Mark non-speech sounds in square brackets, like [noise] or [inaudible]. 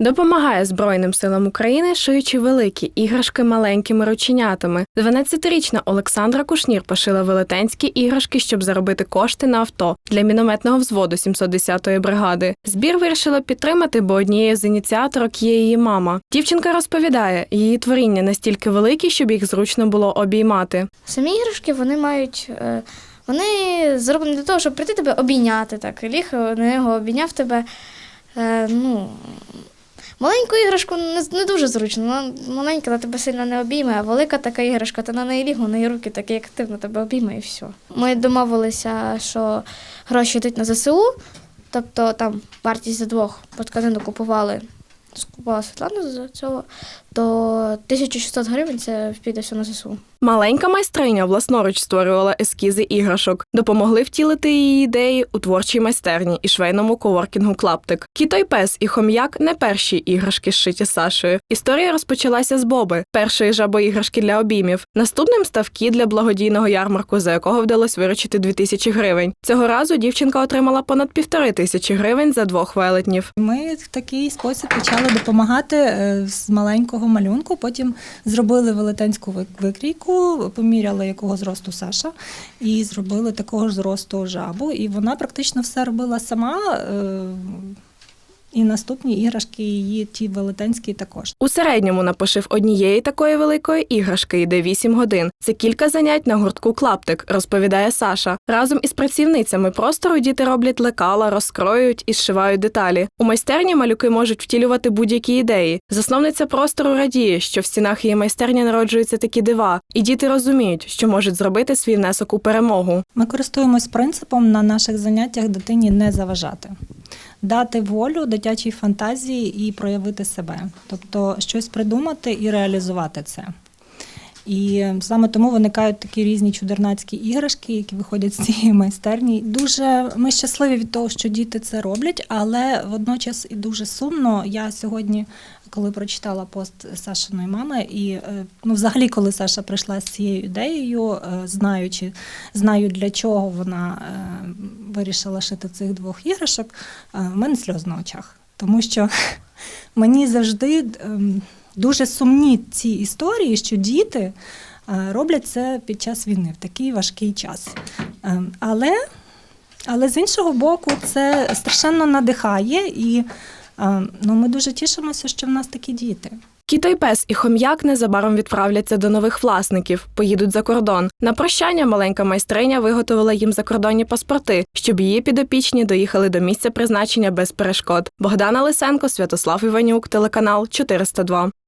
Допомагає Збройним силам України, шиючи великі іграшки маленькими рученятами. 12-річна Олександра Кушнір пошила велетенські іграшки, щоб заробити кошти на авто для мінометного взводу 710-ї бригади. Збір вирішила підтримати, бо однією з ініціаторок є її мама. Дівчинка розповідає, її творіння настільки великі, щоб їх зручно було обіймати. Самі іграшки вони мають. е, Вони зроблені для того, щоб прийти тебе обійняти. Так. Ліг на нього обійняв тебе. Е, ну, маленьку іграшку не, не дуже зручно. Вона маленька, вона тебе сильно не обійме, а велика така іграшка, ти на неї ліг, у неї руки такі активно тебе обійме і все. Ми домовилися, що гроші йдуть на ЗСУ, тобто там вартість за двох по тканину купували. Скупала Світлана за цього, то 1600 гривень це піде все на ЗСУ. Маленька майстриня власноруч створювала ескізи іграшок, допомогли втілити її ідеї у творчій майстерні і швейному коворкінгу Клаптик. Кіто й пес і хом'як не перші іграшки зшиті Сашою. Історія розпочалася з Боби, першої жабоіграшки для обіймів. Наступним став кіт для благодійного ярмарку, за якого вдалося виручити 2000 гривень. Цього разу дівчинка отримала понад півтори тисячі гривень за двох велетнів. Ми в такий спосіб почали допомагати е, з маленького малюнку. Потім зробили велетенську вик- викрійку, поміряли якого зросту Саша, і зробили такого ж зросту жабу. І вона практично все робила сама. І наступні іграшки її ті велетенські також. У середньому на пошив однієї такої великої іграшки йде 8 годин. Це кілька занять на гуртку Клаптик, розповідає Саша. Разом із працівницями простору діти роблять лекала, розкроюють і зшивають деталі. У майстерні малюки можуть втілювати будь-які ідеї. Засновниця простору радіє, що в стінах її майстерні народжуються такі дива, і діти розуміють, що можуть зробити свій внесок у перемогу. Ми користуємось принципом на наших заняттях дитині не заважати. Дати волю дитячій фантазії і проявити себе, тобто щось придумати і реалізувати це. І саме тому виникають такі різні чудернацькі іграшки, які виходять з цієї майстерні. Дуже ми щасливі від того, що діти це роблять, але водночас і дуже сумно. Я сьогодні, коли прочитала пост Сашиної мами, і е, ну, взагалі, коли Саша прийшла з цією ідеєю, е, знаючи, знаю для чого вона е, вирішила шити цих двох іграшок, в мене сльоз на очах, тому що [laughs] мені завжди. Дуже сумні ці історії, що діти е, роблять це під час війни в такий важкий час. Е, Але, але з іншого боку, це страшенно надихає, і е, ну, ми дуже тішимося, що в нас такі діти. Кіто й пес і хом'як незабаром відправляться до нових власників, поїдуть за кордон. На прощання маленька майстриня виготовила їм закордонні паспорти, щоб її підопічні доїхали до місця призначення без перешкод. Богдана Лисенко, Святослав Іванюк, телеканал 402.